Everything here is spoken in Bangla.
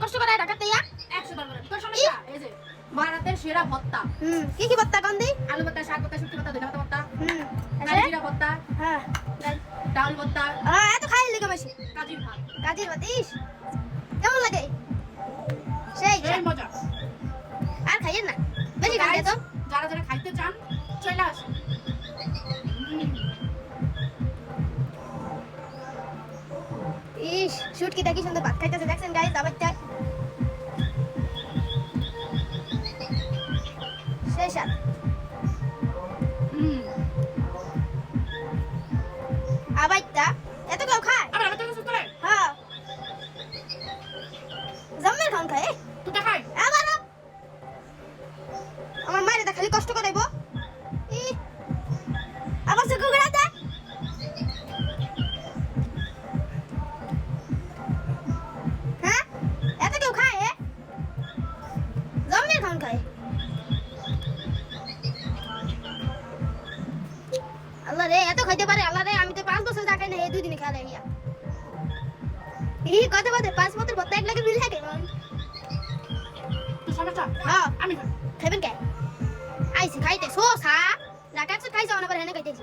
কষ্ট করে ঢাকাতে ইয়া 100 বার করে। তোর সমস্যা এই যে ভারতের সেরা ভত্তা হুম কি কি ভত্তা কন্দি আলু ভত্তা শাক ভত্তা শুটকি ভত্তা ধনা ভত্তা হুম কাজিরা ভত্তা হ্যাঁ। ডাল ভত্তা আ এত খাই লিখে মাসি কাজির ভাত। কাজির ভাত ইস! কেমন লাগে? সেই এই মজা। আর খাইয়েন না? বেশি খাইতে তো? যারা যারা খাইতে চান চলে আসুন। ইস শুটকি দেখি সুন্দর ভাত খাইতেছে দেখছেন গাইজ আবারটা সাথ হুম। আবারটা? এত কেউ খায়? হ্যাঁ। জম্মের খান খায় তুই খাই আল্লাহ রে এত খাইতে পারে আল্লাহ রে আমি তো পাঁচ বছর টাকা নেই এই দুই দিনে খেলা ইয়া। ই কত বছর পাঁচ বছর ভর্তা এক লাগে বিল থাকে। হ্যাঁ। আমি খাই খাইবেন কে? আইসি খাইতে। সোসা রাখাচ্ছে খাইছে অনেকবার হেনে খাইতেছি